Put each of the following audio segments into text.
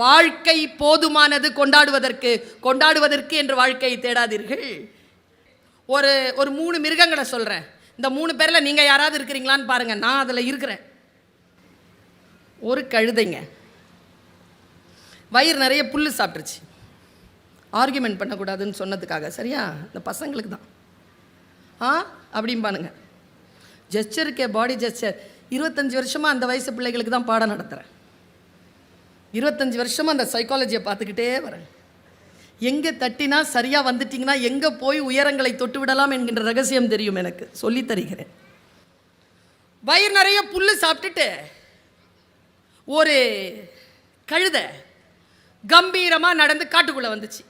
வாழ்க்கை போதுமானது கொண்டாடுவதற்கு கொண்டாடுவதற்கு என்று வாழ்க்கையை தேடாதீர்கள். ஒரு ஒரு மூணு மிருகங்களை சொல்கிறேன் இந்த மூணு பேரில் நீங்கள் யாராவது இருக்கிறீங்களான்னு பாருங்கள் நான் அதில் இருக்கிறேன். ஒரு கழுதைங்க. வயிறு நிறைய புல் சாப்பிட்ருச்சு ஆர்கியூமெண்ட் பண்ணக்கூடாதுன்னு சொன்னதுக்காக சரியா? இந்த பசங்களுக்கு தான். ஆ? அப்படிம்பானுங்க ஜெஸ்டர் இருக்கே பாடி ஜெஸ்டர் இருபத்தஞ்சி வருஷமாக அந்த வயசு பிள்ளைகளுக்கு தான் பாடம் நடத்துகிறேன் இருபத்தஞ்சி வருஷமாக அந்த சைக்காலஜியை பார்த்துக்கிட்டே வரேன். எங்கே தட்டினா சரியாக வந்துட்டிங்கன்னா எங்கே போய் உயரங்களை தொட்டு விடலாம் என்கின்ற ரகசியம் தெரியும் எனக்கு. சொல்லித் தருகிறேன். வயிறு நிறைய புல் சாப்பிட்டுட்டு ஒரு கழுத கம்பீரமாக நடந்து காட்டுக்குள்ளே வந்துச்சு.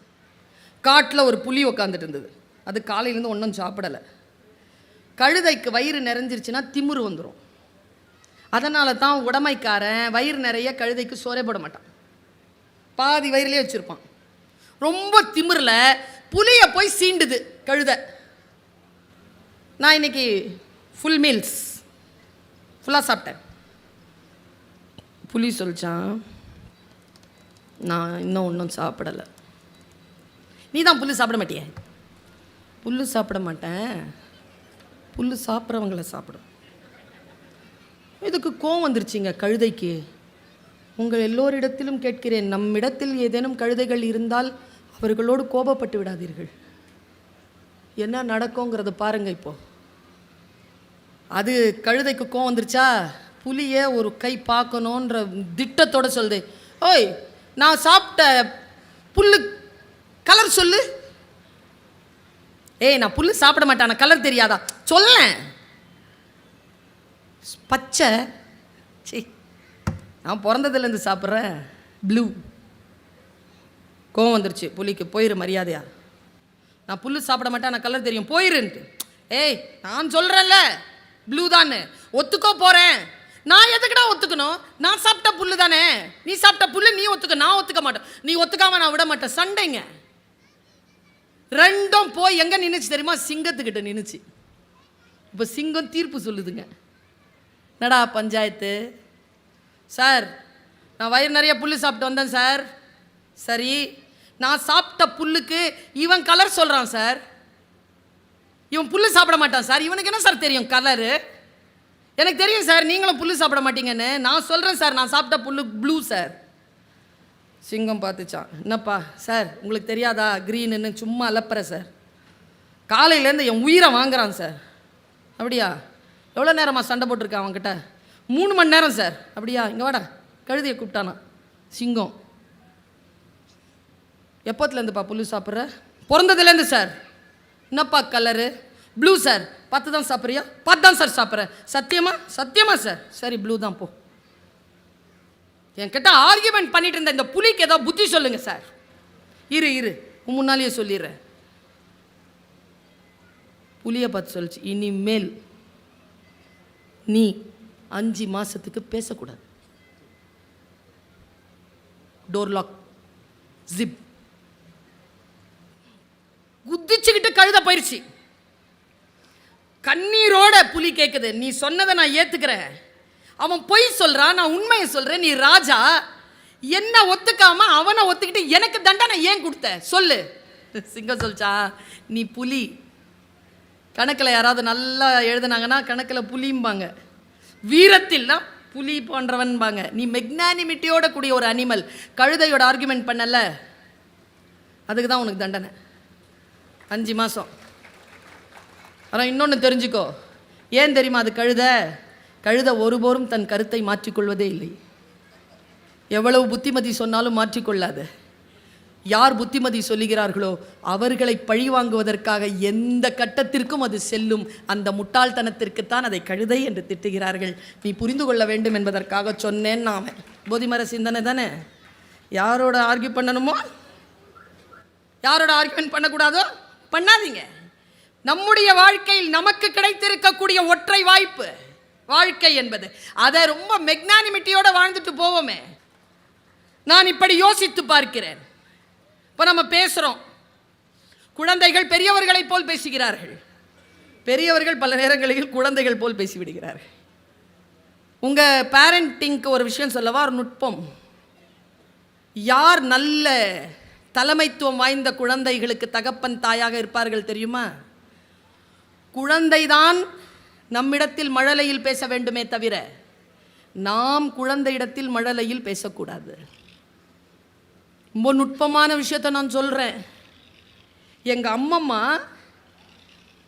காட்டில் ஒரு புலி உக்காந்துட்டு இருந்தது. அது காலையிலேருந்து ஒன்றும் சாப்பிடலை. கழுதைக்கு வயிறு நிறைஞ்சிருச்சுன்னா திமுரு வந்துடும் அதனால தான் உடமைக்காரன் வயிறு நிறைய கழுதைக்கு சோறே போட மாட்டான். பாதி வயிறுலேயே வச்சுருப்பான். ரொம்ப திமிரில் புளியை போய் சீண்டுது கழுதை. நான் இன்னைக்கு ஃபுல் மீல்ஸ் ஃபுல்லாக சாப்பிட்டேன். புளி சொல்லிச்சான். நான் இன்னும் ஒன்றும் சாப்பிடலை. நீ தான் புல் சாப்பிட மாட்டியே? புல் சாப்பிட மாட்டேன். புல் சாப்பிட்றவங்கள சாப்பிடும். இதுக்கு கோவம் வந்துருச்சுங்க கழுதைக்கு? உங்கள் எல்லோரிடத்திலும் கேட்கிறேன் நம்மிடத்தில் ஏதேனும் கழுதைகள் இருந்தால் அவர்களோடு கோபப்பட்டு விடாதீர்கள். என்ன நடக்குங்கிறத பாருங்க இப்போ. அது கழுதைக்கு கோவம் வந்துருச்சா? புலியை ஒரு கை பார்க்கணுன்ற திட்டத்தோட சொல்லுது ஓய் நான் சாப்பிட்ட புல்லு கலர் சொல்லு. ஏய் நான் புல்லு சாப்பிட மாட்டேன் கலர் தெரியாதா? சொல்லேன். பச்சை. சீ நான் பிறந்ததுலேருந்து சாப்பிட்றேன் ப்ளூ. கோவம் வந்துருச்சு. புலிக்கு போயிரு மரியாதையா. நான் புல் சாப்பிட மாட்டேன் நான் கலர் தெரியும். போயிருன்ட்டு. ஏய் நான் சொல்கிறேன்ல ப்ளூ தானே ஒத்துக்கோ போகிறேன் நான் எதுக்குடா ஒத்துக்கணும்? நான் சாப்பிட்ட புல்லு தானே. நீ சாப்பிட்ட புல்லு நீ ஒத்துக்க. நான் ஒத்துக்க மாட்டேன். நீ ஒத்துக்காம நான் விட மாட்டேன். சண்டைங்க. ரெண்டும் போய் எங்கே நின்றுச்சு தெரியுமா? சிங்கத்துக்கிட்ட நின்றுச்சு இப்போ சிங்கம் தீர்ப்பு சொல்லுதுங்க. என்னடா பஞ்சாயத்து? சார் நான் வயிறு நிறைய புல் சாப்பிட்டு வந்தேன் சார். சரி நான் சாப்பிட்ட புல்லுக்கு இவன் கலர் சொல்கிறான் சார். இவன் புல் சாப்பிட மாட்டான் சார். இவனுக்கு என்ன சார் தெரியும் கலரு? எனக்கு தெரியும் சார் நீங்களும் புல் சாப்பிட மாட்டீங்கன்னு. நான் சொல்கிறேன் சார் நான் சாப்பிட்ட புல்லு ப்ளூ சார். சிங்கம் பார்த்துச்சான். என்னப்பா சார் உங்களுக்கு தெரியாதா? க்ரீனுன்னு சும்மா அலப்புற சார். காலையிலேருந்து என் உயிரை வாங்குறான் சார். அப்படியா? எவ்வளோ நேரமா சண்டை போட்டிருக்கேன் அவன்கிட்ட? மூணு மணி நேரம் சார் அப்படியா? இங்கே வாடா. கழுதியை கூப்பிட்டானா. சிங்கம். எப்போத்துலேருந்துப்பா புல்லு சாப்பிட்ற? பிறந்ததுலேருந்து சார் என்னப்பா கலரு ப்ளூ சார் பார்த்து தான் சாப்பிட்றியா? பார்த்து தான் சார் சாப்பிட்றேன் சத்தியமா? சத்தியமா சார் சரி ப்ளூ தான் போ. என்கிட்ட ஆர்கியூமெண்ட் பண்ணிட்டு இருந்த இந்த புலிக்கு ஏதோ புத்தி சொல்லுங்க சார் இரு இரு. உன் முன்னாலேயே சொல்லிடுறேன். புலியை பார்த்து சொல்லிச்சு. இனிமேல் நீ அஞ்சு மாதத்துக்கு பேசக்கூடாது. டோர் லாக் ஜிப் குதிச்சுக்கிட்டு கழுத பயிற்சி. கண்ணீரோட புலி கேட்குது நீ சொன்னதை நான் ஏற்றுக்கிறேன் அவன் பொய் சொல்கிறான் நான் உண்மையை சொல்கிறேன் நீ ராஜா என்ன ஒத்துக்காம அவனை ஒத்துக்கிட்டு எனக்கு தண்டனை ஏன் கொடுத்த? சொல்லு. சிங்கம் சொல்ச்சா நீ புலி கணக்கில் யாராவது நல்லா எழுதுனாங்கன்னா கணக்கில் புலிம்பாங்க. வீரத்தில்னா புலி போன்றவன்பாங்க. நீ மெக்னானிமிட்டியோட கூடிய ஒரு அனிமல் கழுதையோட ஆர்குமெண்ட் பண்ணல. அதுக்கு தான் உனக்கு தண்டனை. அஞ்சு மாதம் ஆனால் இன்னொன்று தெரிஞ்சுக்கோ. ஏன் தெரியுமா அது கழுத? கழுத ஒருபோரும் தன் கருத்தை மாற்றிக்கொள்வதே இல்லை. எவ்வளவு புத்திமதி சொன்னாலும் மாற்றிக்கொள்ளாது. யார் புத்திமதி சொல்லுகிறார்களோ அவர்களை பழிவாங்குவதற்காக எந்த கட்டத்திற்கும் அது செல்லும். அந்த முட்டாள்தனத்திற்குத்தான் அதை கழுதை என்று திட்டுகிறார்கள். நீ புரிந்து கொள்ள வேண்டும் என்பதற்காக சொன்னேன் நாம. போதிமர சிந்தனை தானே? யாரோட ஆர்கியூ பண்ணணுமோ? யாரோட ஆர்கியூமெண்ட் பண்ணக்கூடாதோ? பண்ணாதீங்க. நம்முடைய வாழ்க்கையில் நமக்கு கிடைத்திருக்கக்கூடிய ஒற்றை வாய்ப்பு வாழ்க்கை என்பது. அதை ரொம்ப மெக்னானிமிட்டியோடு வாழ்ந்துட்டு போவோமே. நான் இப்படி யோசித்து பார்க்கிறேன். இப்போ நம்ம பேசுகிறோம் குழந்தைகள் பெரியவர்களைப் போல் பேசுகிறார்கள். பெரியவர்கள் பல நேரங்களில் குழந்தைகள் போல் பேசிவிடுகிறார்கள். உங்கள் பேரண்டிங்க்கு ஒரு விஷயம் சொல்லவா? ஒரு நுட்பம். யார் நல்ல தலைமைத்துவம் வாய்ந்த குழந்தைகளுக்கு தகப்பன் தாயாக இருப்பார்கள் தெரியுமா? குழந்தைதான் நம்மிடத்தில் மழலையில் பேச வேண்டுமே தவிர நாம் குழந்தையிடத்தில் மழலையில் பேசக்கூடாது. ரொம்ப நுட்பமான விஷயத்தை நான் சொல்கிறேன் எங்கள் அம்மம்மா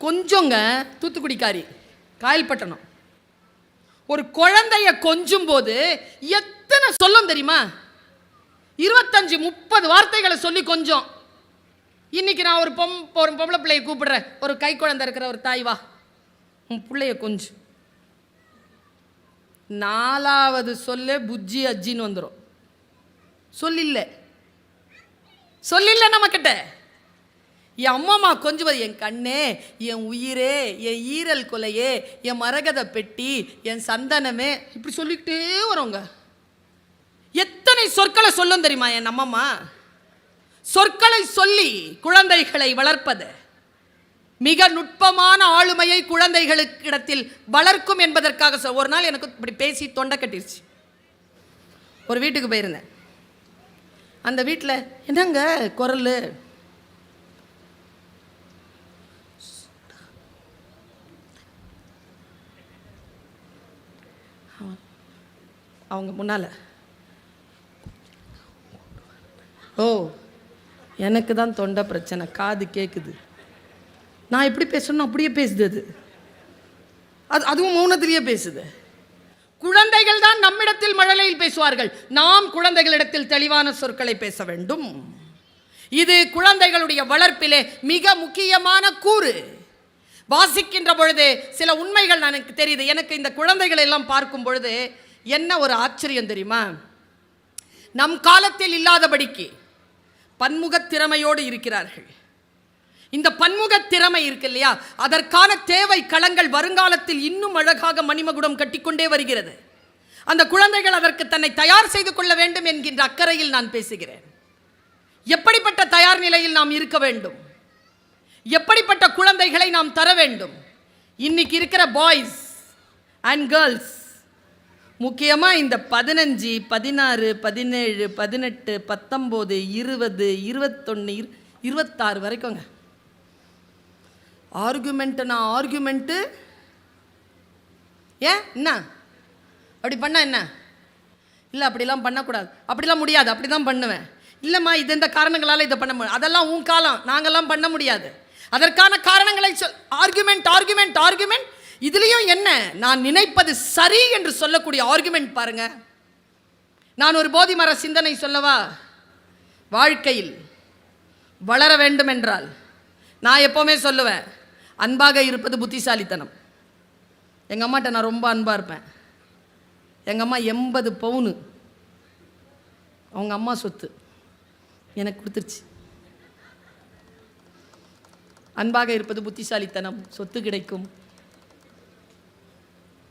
கொஞ்சங்க தூத்துக்குடிக்காரி காயல்பட்டணம். ஒரு குழந்தைய கொஞ்சும் போது எத்தனை சொல்லும் தெரியுமா? இருபத்தஞ்சு முப்பது வார்த்தைகளை சொல்லி கொஞ்சம். இன்னைக்கு நான் ஒரு பொம் ஒரு பொம்பளை பிள்ளையை கூப்பிடுறேன். ஒரு கை குழந்தை இருக்கிற ஒரு தாய் வா. உன் பிள்ளைய கொஞ்சு. நாலாவது சொல்ல புஜ்ஜி அஜ்ஜின்னு வந்துடும் சொல்லில்லை. சொல்லில்ல நம்மக்கிட்ட. என் அம்மாமா கொஞ்சுவது என் கண்ணே என் உயிரே என் ஈரல் கொலையே என் மரகத பெட்டி என் சந்தனமே. இப்படி சொல்லிக்கிட்டே வரோங்க. எத்தனை சொற்களை சொல்லும் தெரியுமா என் அம்மம்மா? சொற்களை சொல்லி குழந்தைகளை வளர்ப்பது. மிக நுட்பமான ஆளுமையை குழந்தைகளுக்கு இடத்தில் வளர்க்கும் என்பதற்காக சொ- ஒரு நாள் எனக்கு இப்படி பேசி தொண்டை கட்டிருச்சு. ஒரு வீட்டுக்கு போயிருந்தேன். அந்த வீட்டில் என்னங்க குரல்? அவங்க முன்னால். ஓ எனக்கு தான் தொண்டை பிரச்சனை. காது கேட்குது நான் எப்படி பேசணும் அப்படியே பேசுது அது. அது அதுவும் மௌனத்திலேயே பேசுது. குழந்தைகள் தான் நம்மிடத்தில் மழலையில் பேசுவார்கள். நாம் குழந்தைகளிடத்தில் தெளிவான சொற்களை பேச வேண்டும். இது குழந்தைகளுடைய வளர்ப்பிலே மிக முக்கியமான கூறு. வாசிக்கின்ற பொழுது சில உண்மைகள் எனக்கு தெரியுது. எனக்கு இந்த குழந்தைகளை எல்லாம் பார்க்கும் பொழுது என்ன ஒரு ஆச்சரியம் தெரியுமா? நம் காலத்தில் இல்லாதபடிக்கு பன்முகத் திறமையோடு இருக்கிறார்கள். இந்த பன்முகத் திறமை இருக்கு இல்லையா? அதற்கான தேவை களங்கள் வருங்காலத்தில் இன்னும் அழகாக மணிமகுடம் கட்டிக்கொண்டே வருகிறது. அந்த குழந்தைகள் அதற்கு தன்னை தயார் செய்து கொள்ள வேண்டும் என்கின்ற அக்கறையில் நான் பேசுகிறேன். எப்படிப்பட்ட தயார் நிலையில் நாம் இருக்க வேண்டும்? எப்படிப்பட்ட குழந்தைகளை நாம் தர வேண்டும்? இன்னைக்கு இருக்கிற பாய்ஸ் அண்ட் கேர்ள்ஸ் முக்கியமாக இந்த பதினஞ்சு பதினாறு பதினேழு பதினெட்டு பத்தொம்போது இருபது இருபத்தொன்று இரு இருபத்தாறு வரைக்கும்ங்க. ஆர்குமெண்ட்டுனா ஆர்குமெண்ட்டு ஏன்? என்ன? அப்படி பண்ணால் என்ன? இல்லை அப்படிலாம் பண்ணக்கூடாது. அப்படிலாம் முடியாது. அப்படி தான் பண்ணுவேன். இல்லைம்மா இது இந்த காரணங்களால் இதை பண்ண முடியும் அதெல்லாம் உன் காலம். நாங்கெல்லாம் பண்ண முடியாது. அதற்கான காரணங்களை சொல். ஆர்குமெண்ட் ஆர்குமெண்ட் ஆர்குமெண்ட் இதுலேயும் என்ன? நான் நினைப்பது சரி என்று சொல்லக்கூடிய ஆர்குமெண்ட் பாருங்க. நான் ஒரு போதி மர சிந்தனை சொல்லவா? வாழ்க்கையில் வளர வேண்டும் என்றால். நான் எப்போவுமே சொல்லுவேன். அன்பாக இருப்பது புத்திசாலித்தனம். எங்கள் அம்மாட்ட நான் ரொம்ப அன்பாக இருப்பேன். எங்கள் அம்மா எண்பது பவுனு. அவங்க அம்மா சொத்து. எனக்கு கொடுத்துருச்சு. அன்பாக இருப்பது புத்திசாலித்தனம். சொத்து கிடைக்கும்.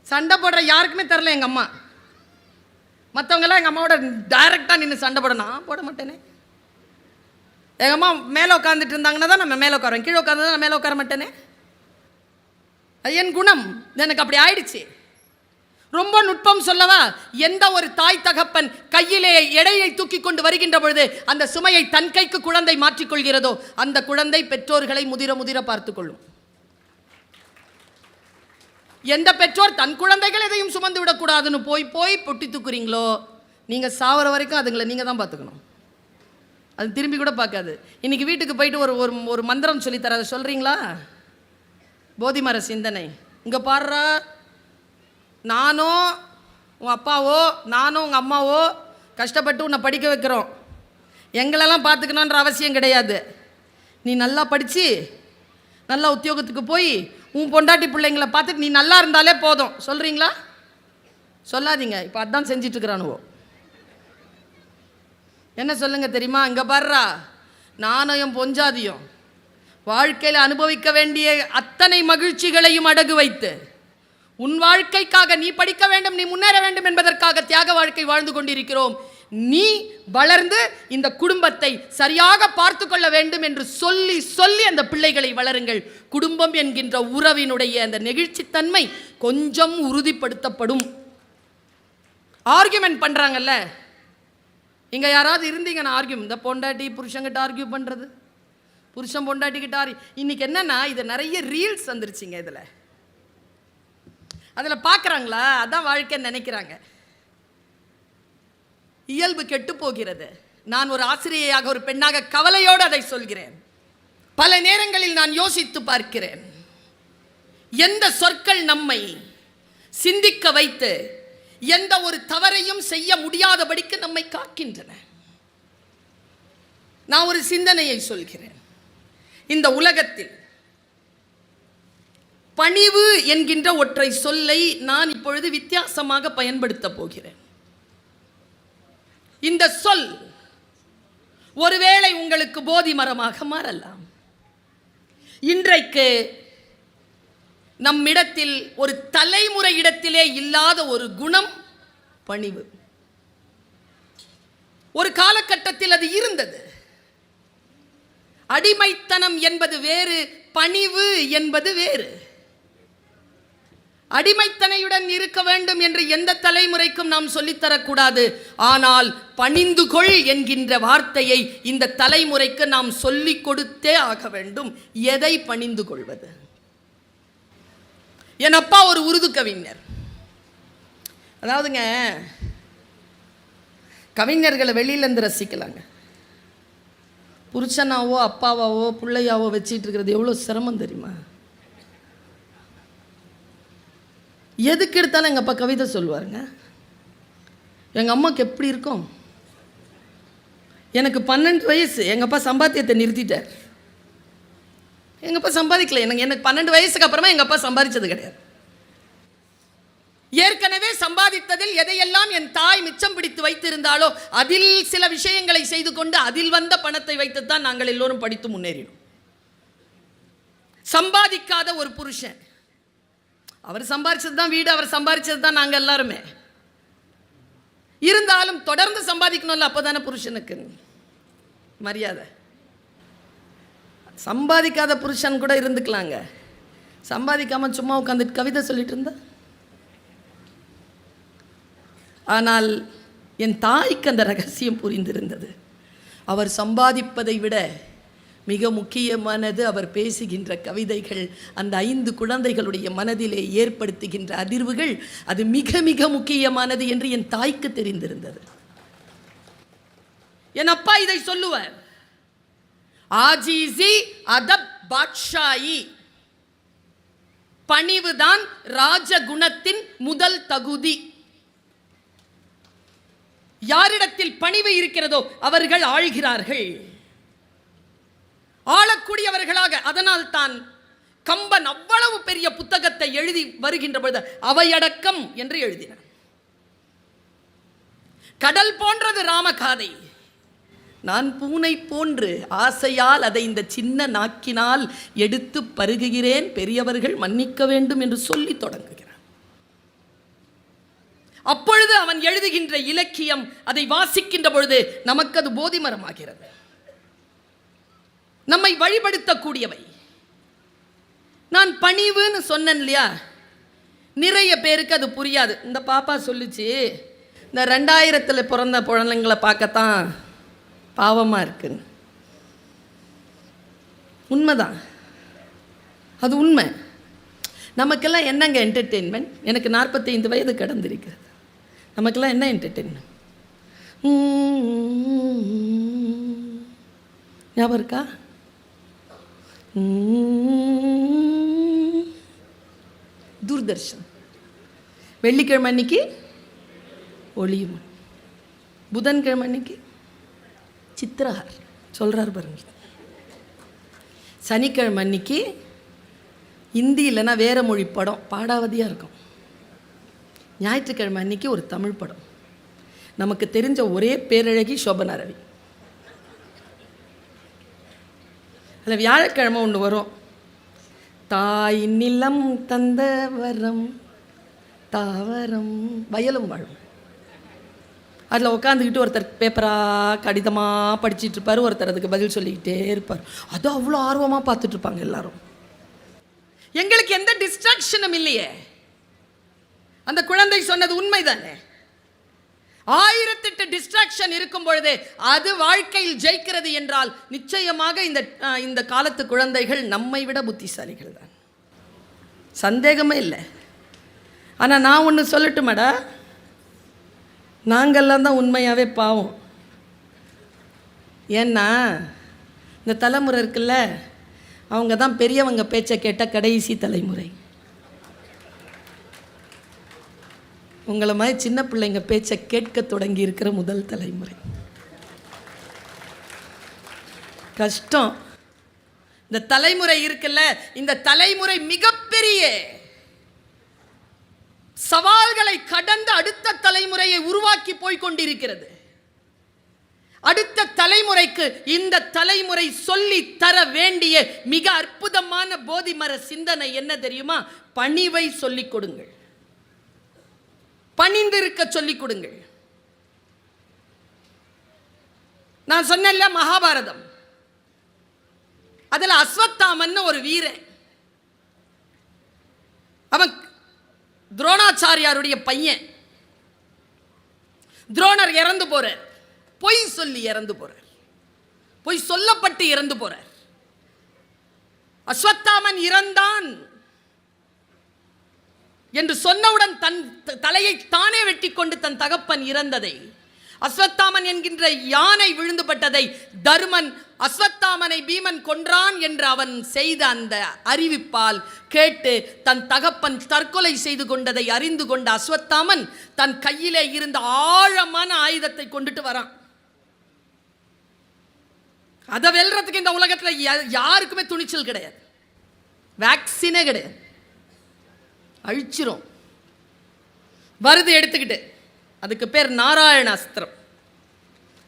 சண்டை போடுற யாருக்குமே தரல எங்கள் அம்மா. மற்றவங்கெல்லாம் எங்கள் அம்மாவோட டைரெக்டாக நின்று சண்டை போட நான் போட மாட்டேனே. எங்கள் அம்மா மேலே உட்காந்துட்டு இருந்தாங்கன்னா தான் நம்ம மேலே உட்காருவேன். கீழே உட்காந்து நான் மேலே உட்கார மாட்டேனே. அது என் குணம். எனக்கு அப்படி ஆயிடுச்சு. ரொம்ப நுட்பம் சொல்லவா எந்த ஒரு தாய் தகப்பன் கையிலே எடையை தூக்கி கொண்டு வருகின்ற பொழுது அந்த சுமையை தன் கைக்கு குழந்தை மாற்றிக்கொள்கிறதோ அந்த குழந்தை பெற்றோர்களை முதிர முதிர பார்த்துக்கொள்ளும் எந்த பெற்றோர் தன் குழந்தைகள் எதையும் சுமந்து விடக்கூடாதுன்னு போய் போய் பொட்டி தூக்குறீங்களோ நீங்கள் சாவர வரைக்கும் அதுங்களை நீங்கள் தான் பார்த்துக்கணும். அது திரும்பி கூட பார்க்காது. இன்னைக்கு வீட்டுக்கு போயிட்டு ஒரு ஒரு ஒரு மந்திரம் சொல்லித்தர அதை சொல்கிறீங்களா போதிமர சிந்தனை. இங்கே பாடுறா நானோ உன் அப்பாவோ நானும் உங்கள் அம்மாவோ கஷ்டப்பட்டு உன்னை படிக்க வைக்கிறோம். எங்களெல்லாம் பார்த்துக்கணுன்ற அவசியம் கிடையாது. நீ நல்லா படித்து நல்லா உத்தியோகத்துக்கு போய் உன் பொண்டாட்டி பிள்ளைங்களை பார்த்துட்டு நீ நல்லா இருந்தாலே போதும். சொல்கிறீங்களா சொல்லாதீங்க. இப்போ அதான் செஞ்சிட்ருக்குறானுவோ. என்ன சொல்லுங்கள் தெரியுமா? இங்கே பாடுறா நானும் என் பொஞ்சாதியும் வாழ்க்கையில் அனுபவிக்க வேண்டிய அத்தனை மகிழ்ச்சிகளையும் அடகு வைத்து உன் வாழ்க்கைக்காக நீ படிக்க வேண்டும் நீ முன்னேற வேண்டும் என்பதற்காக தியாக வாழ்க்கை வாழ்ந்து கொண்டிருக்கிறோம். நீ வளர்ந்து இந்த குடும்பத்தை சரியாக பார்த்து கொள்ள வேண்டும் என்று சொல்லி சொல்லி அந்த பிள்ளைகளை வளருங்கள். குடும்பம் என்கின்ற உறவினுடைய அந்த நெகிழ்ச்சித்தன்மை கொஞ்சம் உறுதிப்படுத்தப்படும். ஆர்கியூமெண்ட் பண்ணுறாங்கல்ல இங்கே யாராவது இருந்தீங்கன்னா ஆர்கியூ இந்த பொண்டாட்டி புருஷங்கிட்ட ஆர்கியூ பண்ணுறது புருஷன் பொண்டாட்டிக்கிட்டார் இன்னைக்கு என்னன்னா இது நிறைய ரீல்ஸ் வந்துருச்சுங்க இதில். அதில் பார்க்குறாங்களா அதான் வாழ்க்கைன்னு நினைக்கிறாங்க. இயல்பு கெட்டு போகிறது. நான் ஒரு ஆசிரியையாக ஒரு பெண்ணாக கவலையோடு அதை சொல்கிறேன். பல நேரங்களில் நான் யோசித்து பார்க்கிறேன். எந்த சொற்கள் நம்மை சிந்திக்க வைத்து எந்த ஒரு தவறையும் செய்ய முடியாதபடிக்கு நம்மை காக்கின்றன? நான் ஒரு சிந்தனையை சொல்கிறேன். இந்த உலகத்தில். பணிவு என்கின்ற ஒற்றை சொல்லை நான் இப்பொழுது வித்தியாசமாக பயன்படுத்த போகிறேன். இந்த சொல் ஒருவேளை உங்களுக்கு போதி மரமாக மாறலாம். இன்றைக்கு நம்மிடத்தில் ஒரு தலைமுறை இடத்திலே இல்லாத ஒரு குணம் பணிவு. ஒரு காலகட்டத்தில் அது இருந்தது. அடிமைத்தனம் என்பது வேறு பணிவு என்பது வேறு. அடிமைத்தனையுடன் இருக்க வேண்டும் என்று எந்த தலைமுறைக்கும் நாம் சொல்லித்தரக்கூடாது. ஆனால் பணிந்து கொள் என்கின்ற வார்த்தையை இந்த தலைமுறைக்கு நாம் சொல்லிக் கொடுத்தே ஆக வேண்டும். எதை பணிந்து கொள்வது என் அப்பா ஒரு உருது கவிஞர். அதாவதுங்க கவிஞர்களை வெளியிலேருந்து ரசிக்கலாங்க. புருஷனாவோ அப்பாவாவோ பிள்ளையாவோ வச்சிட்டு இருக்கிறது எவ்வளோ சிரமம் தெரியுமா? எதுக்கு எடுத்தாலும் எங்கள் அப்பா கவிதை சொல்லுவாருங்க. எங்கள் அம்மாவுக்கு எப்படி இருக்கும்? எனக்கு பன்னெண்டு வயசு. எங்கள் அப்பா சம்பாத்தியத்தை நிறுத்திட்டார். எங்கள் அப்பா சம்பாதிக்கல. எனக்கு எனக்கு பன்னெண்டு வயசுக்கு அப்புறமா எங்கள் அப்பா சம்பாதிச்சது கிடையாது. ஏற்கனவே சம்பாதித்ததில் எதையெல்லாம் என் தாய் மிச்சம் பிடித்து வைத்திருந்தாலோ அதில் சில விஷயங்களை செய்து கொண்டு அதில் வந்த பணத்தை வைத்துத்தான் நாங்கள் எல்லோரும் படித்து முன்னேறினோம். சம்பாதிக்காத ஒரு புருஷன். அவர் சம்பாரிச்சது தான் வீடு அவர் சம்பாரிச்சது தான் நாங்கள் எல்லாருமே. இருந்தாலும் தொடர்ந்து சம்பாதிக்கணும்ல அப்போதானே புருஷனுக்கு மரியாதை. சம்பாதிக்காத புருஷன் கூட இருந்துக்கலாங்க. சம்பாதிக்காமல் சும்மா உட்காந்துட்டு கவிதை சொல்லிட்டு இருந்தா? ஆனால் என் தாய்க்கு அந்த ரகசியம் புரிந்திருந்தது. அவர் சம்பாதிப்பதை விட மிக முக்கியமானது அவர் பேசுகின்ற கவிதைகள் அந்த ஐந்து குழந்தைகளுடைய மனதிலே ஏற்படுத்துகின்ற அதிர்வுகள் அது மிக மிக முக்கியமானது என்று என் தாய்க்கு தெரிந்திருந்தது. என் அப்பா இதை சொல்லுவார். ஆஜிசி அதப் பாட்ஷாயி. பணிவுதான் ராஜகுணத்தின் முதல் தகுதி. யாரிடத்தில் பணிவு இருக்கிறதோ அவர்கள் ஆழ்கிறார்கள் ஆளக்கூடியவர்களாக அதனால் தான் கம்பன் அவ்வளவு பெரிய புத்தகத்தை எழுதி வருகின்ற பொழுது அவையடக்கம் என்று எழுதினார் கடல் போன்றது ராமகாதை. நான் பூனை போன்று ஆசையால் அதை இந்த சின்ன நாக்கினால் எடுத்து பருகுகிறேன். பெரியவர்கள் மன்னிக்க வேண்டும் என்று சொல்லி தொடங்குகிறார். அப்பொழுது அவன் எழுதுகின்ற இலக்கியம் அதை வாசிக்கின்ற பொழுது நமக்கு அது போதிமரமாகிறது. நம்மை வழிபடுத்தக்கூடியவை. நான் பணிவுன்னு சொன்னேன் இல்லையா? நிறைய பேருக்கு அது புரியாது. இந்த பாப்பா சொல்லுச்சு இந்த ரெண்டாயிரத்தில் பிறந்த குழந்தைங்களை பார்க்கத்தான் பாவமாக இருக்குன்னு. உண்மைதான். அது உண்மை. நமக்கெல்லாம் என்னங்க என்டர்டெயின்மெண்ட் எனக்கு நாற்பத்தைந்து வயது கடந்திருக்கிறது. நமக்கெல்லாம் என்ன என்டர்டெயின்மெண்ட் ஞாபகம் இருக்கா? தூர்தர்ஷன். வெள்ளிக்கிழமை அன்னைக்கு ஒளியும். புதன்கிழமை அன்னைக்கு சித்திரஹார். சொல்கிறார் பாருங்க. சனிக்கிழமை அன்னைக்கு ஹிந்தி இல்லைன்னா வேற மொழி படம். பாடாவதியாக இருக்கும். ஞாயிற்றுக்கிழமை அன்றைக்கி ஒரு தமிழ் படம். நமக்கு தெரிஞ்ச ஒரே பேரழகி சோபனா ரவி. அதில் வியாழக்கிழமை ஒன்று வரும். தாய் நிலம் தந்த வரம் தாவரம் வயலும் வாழும். அதில் உட்காந்துக்கிட்டு ஒருத்தர் பேப்பராக கடிதமாக படிச்சிட்டு இருப்பார் ஒருத்தர் அதுக்கு பதில் சொல்லிக்கிட்டே இருப்பார். அது அவ்வளோ ஆர்வமாக பார்த்துட்ருப்பாங்க எல்லாரும். எங்களுக்கு எந்த டிஸ்ட்ராக்ஷனும் இல்லையே. அந்த குழந்தை சொன்னது உண்மைதானே? ஆயிரத்தெட்டு டிஸ்ட்ராக்ஷன் இருக்கும் பொழுது அது வாழ்க்கையில் ஜெயிக்கிறது என்றால் நிச்சயமாக இந்த இந்த காலத்து குழந்தைகள் நம்மை விட புத்திசாலிகள் தான். சந்தேகமே இல்லை. ஆனால் நான் ஒன்று சொல்லட்டுமாடா? நாங்கள்லாம் தான் உண்மையாகவே பாவம். ஏன்னா இந்த தலைமுறை இருக்குல்ல அவங்க தான் பெரியவங்க பேச்சை கேட்ட கடைசி தலைமுறை. உங்களை மாதிரி சின்ன பிள்ளைங்க பேச்சை கேட்க தொடங்கி இருக்கிற முதல் தலைமுறை. கஷ்டம். இந்த தலைமுறை இருக்குல்ல இந்த தலைமுறை மிகப்பெரிய சவால்களை கடந்து அடுத்த தலைமுறையை உருவாக்கி போய் கொண்டிருக்கிறது. அடுத்த தலைமுறைக்கு இந்த தலைமுறை சொல்லி தர வேண்டிய மிக அற்புதமான போதிமர சிந்தனை என்ன தெரியுமா? பணிவை சொல்லிக் கொடுங்கள். பணிந்திருக்க சொல்லிக் கொடுங்கள். நான் சொன்னேன்ல மகாபாரதம். அதுல அஸ்வத்தாமன் ஒரு வீரன். அவன் துரோணாச்சாரியாருடைய பையன். துரோணர் இறந்து போறார். பொய் சொல்லி இறந்து போறார். பொய் சொல்லப்பட்டு இறந்து போறார். அஸ்வத்தாமன் இறந்தான். என்று சொன்னவுடன் தன் த- தலையை தானே வெட்டி கொண்டு தன் தகப்பன் இறந்ததை. அஸ்வத்தாமன் என்கின்ற யானை விழுந்துபட்டதை தருமன் அஸ்வத்தாமனை பீமன் கொன்றான் என்று அவன் செய்த அந்த அறிவிப்பால் கேட்டு தன் தகப்பன் தற்கொலை செய்து கொண்டதை அறிந்து கொண்ட அஸ்வத்தாமன் தன் கையிலே இருந்த ஆழமான ஆயுதத்தை கொண்டுட்டு வரான். அதை வெல்றதுக்கு இந்த உலகத்தில் யா- யாருக்குமே துணிச்சல் கிடையாது. வேக்சினே கிடையாது. அழிச்சிரும். வருது எடுத்துக்கிட்டு. அதுக்கு பேர் நாராயண அஸ்திரம்.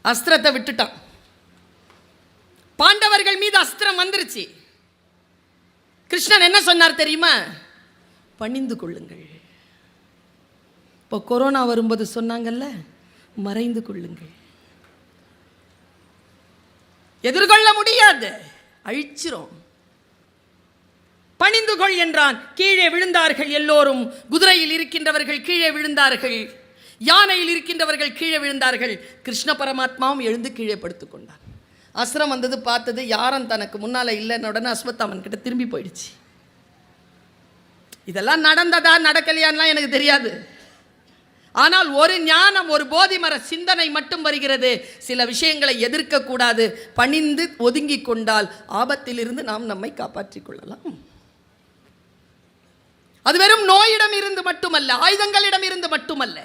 அஸ்திரத்தை விட்டுட்டான். பாண்டவர்கள் மீது அஸ்திரம் வந்துருச்சு. கிருஷ்ணன் என்ன சொன்னார் தெரியுமா? பணிந்து கொள்ளுங்கள். இப்போ கொரோனா வரும்போது சொன்னாங்கல்ல மறைந்து கொள்ளுங்கள். எதிர்கொள்ள முடியாது. அழிச்சிரும். பணிந்து கொள் என்றான். கீழே விழுந்தார்கள் எல்லோரும். குதிரையில் இருக்கின்றவர்கள் கீழே விழுந்தார்கள். யானையில் இருக்கின்றவர்கள் கீழே விழுந்தார்கள். கிருஷ்ண பரமாத்மாவும் எழுந்து கீழே படுத்து கொண்டார் அஸ்ரம் வந்தது பார்த்தது யாரும் தனக்கு முன்னால் இல்லைன்னு உடனே அஸ்வத்தாமன் கிட்ட திரும்பி போயிடுச்சு. இதெல்லாம் நடந்ததா நடக்கலையான்லாம் எனக்கு தெரியாது. ஆனால் ஒரு ஞானம் ஒரு போதிமர சிந்தனை மட்டும் வருகிறது. சில விஷயங்களை எதிர்க்கக்கூடாது. பணிந்து ஒதுங்கிக் கொண்டால் ஆபத்திலிருந்து நாம் நம்மை காப்பாற்றிக் கொள்ளலாம். அது வெறும் நோயிடம் இருந்து மட்டுமல்ல ஆயுதங்களிடம் இருந்து மட்டுமல்ல.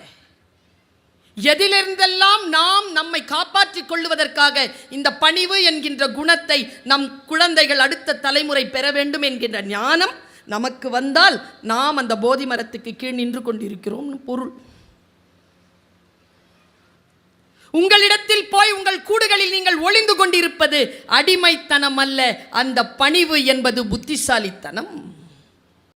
எதிலிருந்தெல்லாம் நாம் நம்மை காப்பாற்றிக் கொள்வதற்காக இந்த பணிவு என்கின்ற குணத்தை நம் குழந்தைகள் அடுத்த தலைமுறை பெற வேண்டும் என்கின்ற ஞானம் நமக்கு வந்தால் நாம் அந்த போதி மரத்துக்கு கீழ் நின்று கொண்டிருக்கிறோம் பொருள். உங்களிடத்தில் போய் உங்கள் கூடுகளில் நீங்கள் ஒளிந்து கொண்டிருப்பது அடிமைத்தனம் அல்ல அந்த பணிவு என்பது புத்திசாலித்தனம்.